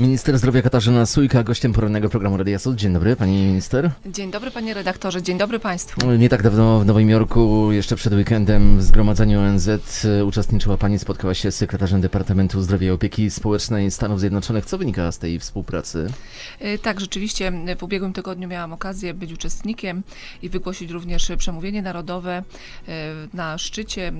Minister zdrowia Katarzyna Sujka, gościem porannego programu Radia Sud. Dzień dobry, pani minister. Dzień dobry panie redaktorze, dzień dobry państwu. Nie tak dawno w Nowym Jorku, jeszcze przed weekendem w zgromadzeniu ONZ e, uczestniczyła pani, spotkała się z sekretarzem Departamentu Zdrowia i Opieki Społecznej Stanów Zjednoczonych. Co wynika z tej współpracy? Y, Tak, rzeczywiście w ubiegłym tygodniu miałam okazję być uczestnikiem i wygłosić również przemówienie narodowe y, na szczycie,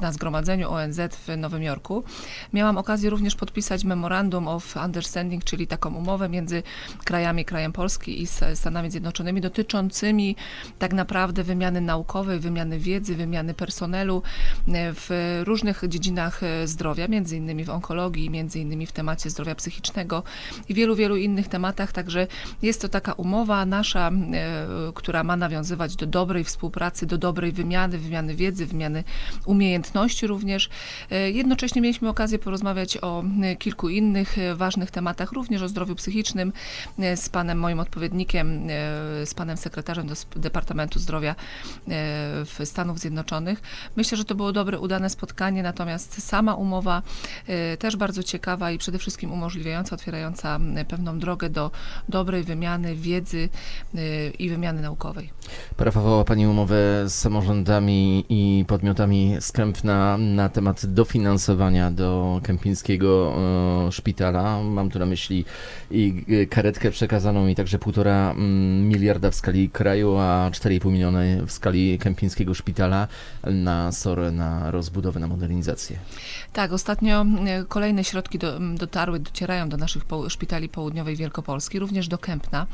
na zgromadzeniu ONZ w Nowym Jorku. Miałam okazję również podpisać Memorandum of Understanding, czyli taką umowę między krajami, krajem Polski i Stanami Zjednoczonymi dotyczącymi tak naprawdę wymiany naukowej, wymiany wiedzy, wymiany personelu y, w różnych dziedzinach y, zdrowia, między innymi w onkologii, między innymi w temacie zdrowia psychicznego i wielu, wielu innych tematach. Także jest to taka umowa nasza, e, która ma nawiązywać do dobrej współpracy, do dobrej wymiany, wymiany wiedzy, wymiany umiejętności również. E, Jednocześnie mieliśmy okazję porozmawiać o e, kilku innych e, ważnych tematach, również o zdrowiu psychicznym e, z panem moim odpowiednikiem, e, z panem sekretarzem do Departamentu Zdrowia e, w Stanów Zjednoczonych. Myślę, że to było dobre, udane spotkanie, natomiast sama umowa też bardzo ciekawa i przede wszystkim umożliwiająca, otwierająca pewną drogę do dobrej wymiany wiedzy i wymiany naukowej. Parafowała pani umowę z samorządami i podmiotami z Kępna na temat dofinansowania do kępińskiego szpitala. Mam tu na myśli i karetkę przekazaną i także półtora mm, miliarda w skali kraju, a 4,5 miliona w skali kępińskiego szpitala na SOR, na rozbudowę, na modernizację. Tak, ostatnio e, kolejne środki do, dotarły, docierają do naszych szpitali południowej Wielkopolski, również do Kępna.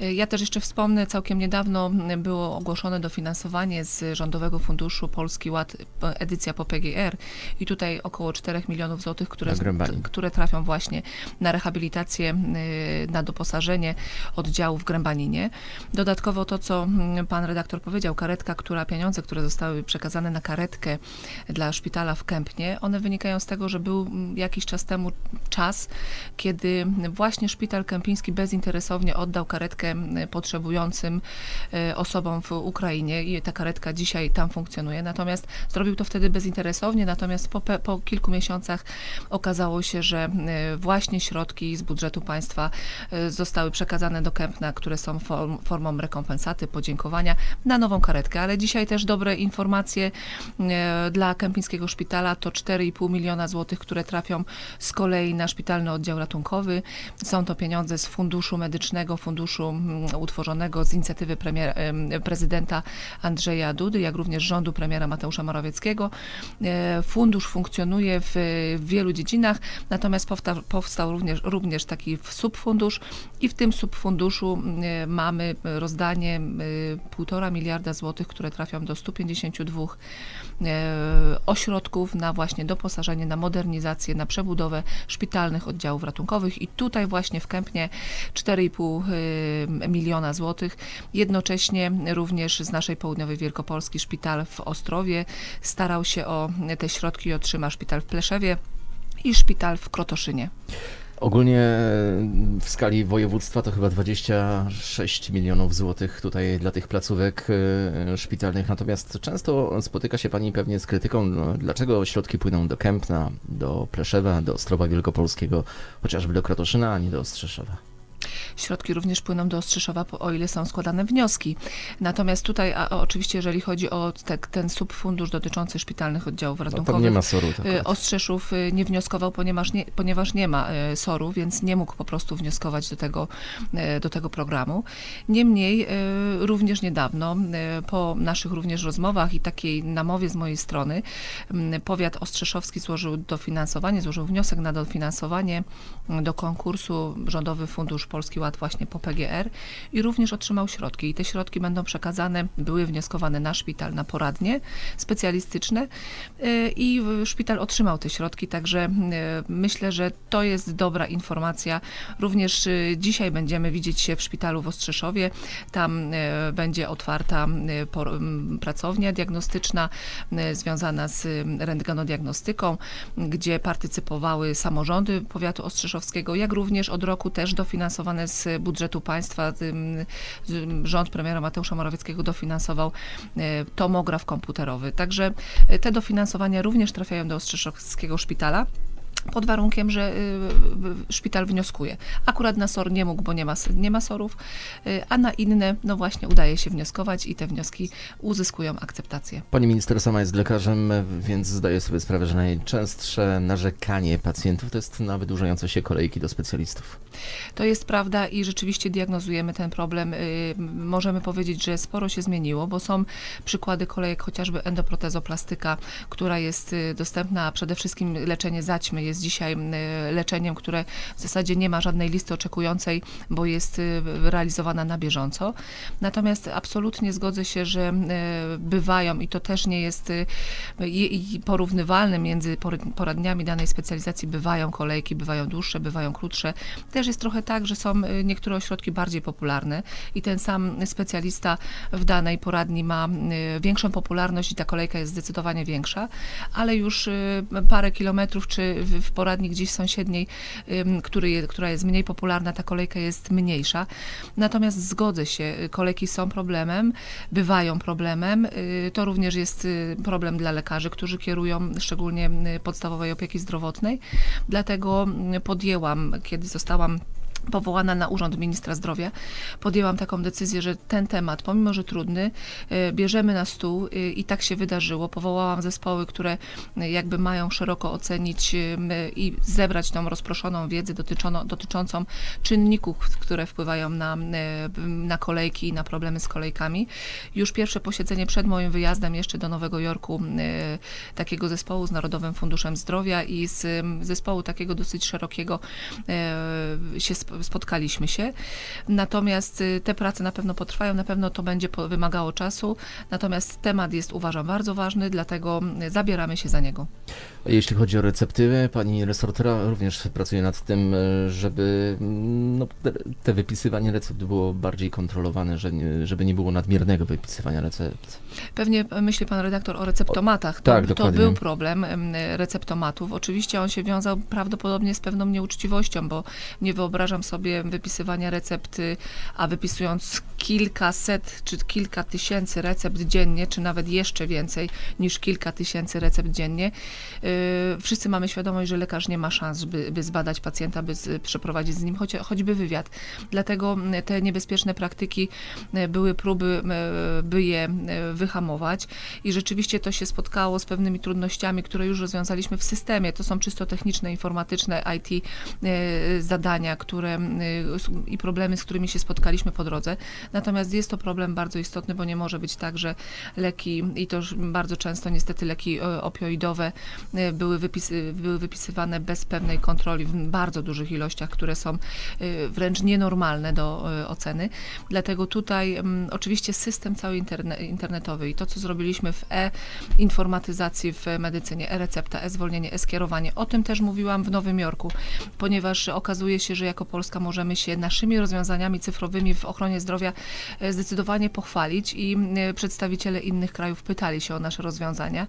E, Ja też jeszcze wspomnę, całkiem niedawno było ogłoszone dofinansowanie z Rządowego Funduszu Polski Ład, e, edycja po PGR i tutaj około 4 milionów złotych, które, które trafią właśnie na rehabilitację, y, na doposażenie oddziału w Grębaninie. Dodatkowo to, co mm, pan redaktor powiedział, karetka, która, pieniądze, które zostały przekazane na karetkę dla szpitala w Kępnie, one wynikają z tego, że był mm, jakiś czas temu czas, kiedy właśnie szpital kępiński bezinteresownie oddał karetkę mm, potrzebującym y, osobom w Ukrainie i ta karetka dzisiaj tam funkcjonuje. Natomiast zrobił to wtedy bezinteresownie, natomiast po, po kilku miesiącach okazało się, że y, właśnie środki z budżetu państwa y, zostały przekazane do Kępna, które są form, formą rekompensaty, podziękowania na nową karetkę. Ale dzisiaj też dobre informacje y, dla Kępińskiego Szpitala to 4,5 miliona złotych, które trafią z kolei na szpitalny oddział ratunkowy. Są to pieniądze z funduszu medycznego, funduszu mm, utworzonego z inicjatywy premier, em, prezydenta Andrzeja Dudy, jak również rządu premiera Mateusza Morawieckiego. E, Fundusz funkcjonuje w, wielu dziedzinach, natomiast powsta, powstał również, również taki subfundusz i w tym subfunduszu e, mamy rozdanie e, półtora miliarda złotych, które trafią do 152 e, ośrodków na właśnie doposażenie, na modernizację, na przebudowę szpitalnych oddziałów ratunkowych i tutaj właśnie w Kępnie 4,5 e, miliona złotych. Jednocześnie również z naszej południowej Wielkopolski szpital w Ostrowie starał się o te środki i otrzyma szpital w Pleszewie i szpital w Krotoszynie. Ogólnie e, w skali województwa to chyba 26 milionów złotych tutaj dla tych placówek e, szpitalnych. Natomiast często spotyka się Pani pewnie z krytyką, no, dlaczego środki płyną do Kępna, do Pleszewa, do Ostrowa Wielkopolskiego, chociażby do Krotoszyna, a nie do Ostrzeszowa. Środki również płyną do Ostrzyszowa, po- o ile są składane wnioski. Natomiast tutaj, a, oczywiście, jeżeli chodzi o te, ten subfundusz dotyczący szpitalnych oddziałów No, ratunkowych, nie ma soru. Tak Ostrzeszów y, nie wnioskował, ponieważ nie, ponieważ nie ma y, SOR-u, więc nie mógł po prostu wnioskować do tego, do tego programu. Niemniej również niedawno, po naszych również rozmowach i takiej namowie z mojej strony, mm, powiat ostrzeszowski złożył dofinansowanie, złożył wniosek na dofinansowanie do konkursu Rządowy Fundusz Polski Ład właśnie po PGR i również otrzymał środki. I te środki będą przekazane, były wnioskowane na szpital, na poradnie specjalistyczne y, i szpital otrzymał te środki, także y, myślę, że to jest dobra informacja. Również y, dzisiaj będziemy widzieć się w szpitalu w Ostrzeszowie. Tam będzie otwarta pracownia diagnostyczna związana z rentgenodiagnostyką, gdzie partycypowały samorządy powiatu ostrzeszowskiego, jak również od roku też dofinansowane z budżetu państwa rząd premiera Mateusza Morawieckiego dofinansował e, tomograf komputerowy. Także e, te dofinansowania również trafiają do Ostrzeszowskiego Szpitala. Pod warunkiem, że y, szpital wnioskuje. Akurat na SOR nie mógł, bo nie ma, nie ma SORów, y, a na inne, no właśnie, udaje się wnioskować i te wnioski uzyskują akceptację. Pani minister sama jest lekarzem, więc zdaje sobie sprawę, że najczęstsze narzekanie pacjentów to jest na wydłużające się kolejki do specjalistów. To jest prawda i rzeczywiście diagnozujemy ten problem. Y, Możemy powiedzieć, że sporo się zmieniło, bo są przykłady kolejek, chociażby endoprotezoplastyka, która jest dostępna, a przede wszystkim leczenie zaćmy jest dzisiaj y, leczeniem, które w zasadzie nie ma żadnej listy oczekującej, bo jest y, realizowana na bieżąco. Natomiast absolutnie zgodzę się, że y, bywają i to też nie jest y, porównywalne między poradniami danej specjalizacji. Bywają kolejki, bywają dłuższe, bywają krótsze. Też jest trochę tak, że są y, niektóre ośrodki bardziej popularne i ten sam specjalista w danej poradni ma większą popularność i ta kolejka jest zdecydowanie większa, ale już parę kilometrów czy w, poradni gdzieś sąsiedniej, który je, która jest mniej popularna, ta kolejka jest mniejsza. Natomiast zgodzę się, y, kolejki są problemem, bywają problemem. Y, To również jest y, problem dla lekarzy, którzy kierują szczególnie podstawowej opieki zdrowotnej. Dlatego y, podjęłam, kiedy zostałam powołana na urząd ministra zdrowia, podjęłam taką decyzję, że ten temat, pomimo że trudny, y, bierzemy na stół y, i tak się wydarzyło. Powołałam zespoły, które y, jakby mają szeroko ocenić i zebrać tą rozproszoną wiedzę dotyczącą czynników, które wpływają na, na kolejki i na problemy z kolejkami. Już pierwsze posiedzenie przed moim wyjazdem jeszcze do Nowego Jorku takiego zespołu z Narodowym Funduszem Zdrowia i z zespołu takiego dosyć szerokiego się spotkaliśmy się. Natomiast y, te prace na pewno potrwają, na pewno to będzie wymagało czasu. Natomiast temat jest uważam bardzo ważny, dlatego y, zabieramy się za niego. Jeśli chodzi o recepty, pani resortera również pracuje nad tym, e, żeby mm, no, te- wypisywanie recept było bardziej kontrolowane, żeby nie było nadmiernego wypisywania recept. Pewnie myśli pan redaktor o receptomatach. To, tak, to dokładnie. był problem em, receptomatów. Oczywiście on się wiązał prawdopodobnie z pewną nieuczciwością, bo nie wyobrażam sobie wypisywania recept, y, a wypisując kilkaset czy kilka tysięcy recept dziennie, czy nawet jeszcze więcej niż kilka tysięcy recept dziennie. y, Wszyscy mamy świadomość, że lekarz nie ma szans, by, by zbadać pacjenta, by z, przeprowadzić z nim choć, choćby wywiad. Dlatego m, te niebezpieczne praktyki e, były próby, e, by je wyhamować i rzeczywiście to się spotkało z pewnymi trudnościami, które już rozwiązaliśmy w systemie. To są czysto techniczne, informatyczne IT zadania, które s- i problemy, z którymi się spotkaliśmy po drodze. Natomiast jest to problem bardzo istotny, bo nie może być tak, że leki i to bardzo często niestety leki e, opioidowe e, były, były wypisywane bez pewnej kontroli w bardzo dużych ilościach, które są wręcz nienormalne do oceny. Dlatego tutaj mm, oczywiście system cały interne, internetowy i to, co zrobiliśmy w e-informatyzacji w medycynie, e-recepta, e-zwolnienie, e-skierowanie, o tym też mówiłam w Nowym Jorku, ponieważ okazuje się, że jako Polska możemy się naszymi rozwiązaniami cyfrowymi w ochronie zdrowia e, zdecydowanie pochwalić i e, przedstawiciele innych krajów pytali się o nasze rozwiązania.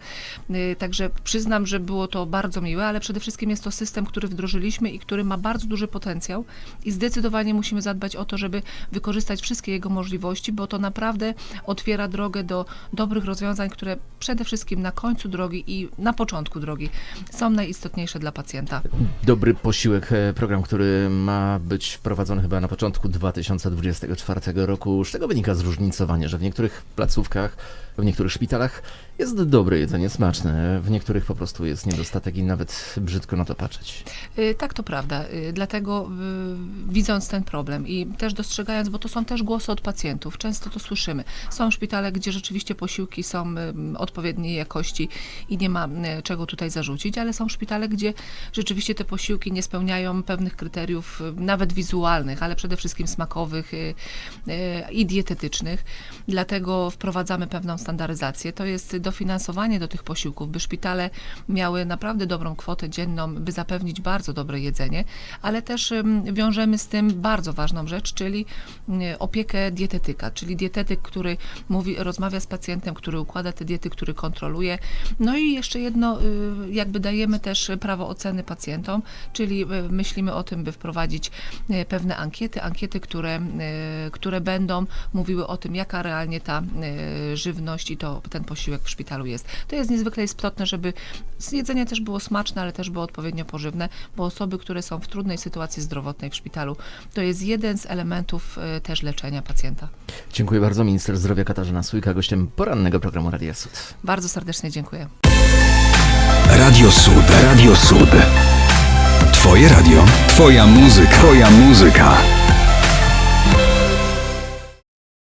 E, Także przyznam, że było to bardzo miłe, ale przede wszystkim jest to system, który wdrożyliśmy i który ma bardzo duży potencjał i zdecydowanie musimy zadbać o to, żeby wykorzystać wszystkie jego możliwości, bo to naprawdę otwiera drogę do dobrych rozwiązań, które przede wszystkim na końcu drogi i na początku drogi są najistotniejsze dla pacjenta. Dobry posiłek, program, który ma być wprowadzony chyba na początku 2024 roku. Z czego wynika zróżnicowanie, że w niektórych placówkach, w niektórych szpitalach jest dobre jedzenie, smaczne, w niektórych po prostu jest niedostatek i nawet brzydko na to patrzeć. Y, Tak, to prawda. Y, Dlatego y, widząc ten problem i też dostrzegając, bo to są też głosy od pacjentów, często to słyszymy. Są szpitale, gdzie rzeczywiście posiłki są odpowiedniej jakości i nie ma czego tutaj zarzucić, ale są szpitale, gdzie rzeczywiście te posiłki nie spełniają pewnych kryteriów, nawet wizualnych, ale przede wszystkim smakowych i dietetycznych. Dlatego wprowadzamy pewną standaryzację, to jest dofinansowanie do tych posiłków, by szpitale miały naprawdę dobrą kwotę dzienną, by zapewnić bardzo dobre jedzenie, ale też em, wiążemy z tym bardzo ważną rzecz, czyli opiekę dietetyka, czyli dietetyk, który mówi, rozmawia z pacjentem, który układa te diety, który kontroluje. No i jeszcze jedno, y, jakby dajemy też prawo oceny pacjentom, czyli y, myślimy o tym, by wprowadzić y, pewne ankiety, ankiety, które, które będą mówiły o tym, jaka realnie ta żywność i to, ten posiłek w szpitalu jest. To jest niezwykle istotne, żeby jedzenie też było smaczne, ale też było odpowiednio pożywne, bo osoby, które są w trudnej sytuacji zdrowotnej w szpitalu, to jest jeden z elementów y, też leczenia pacjenta. Dziękuję bardzo. Minister zdrowia Katarzyna Sójka, gościem porannego programu Radia Sud. Bardzo serdecznie dziękuję. Radio Sud. Radio Sud. Twoje radio. Twoja muzyka. Twoja muzyka.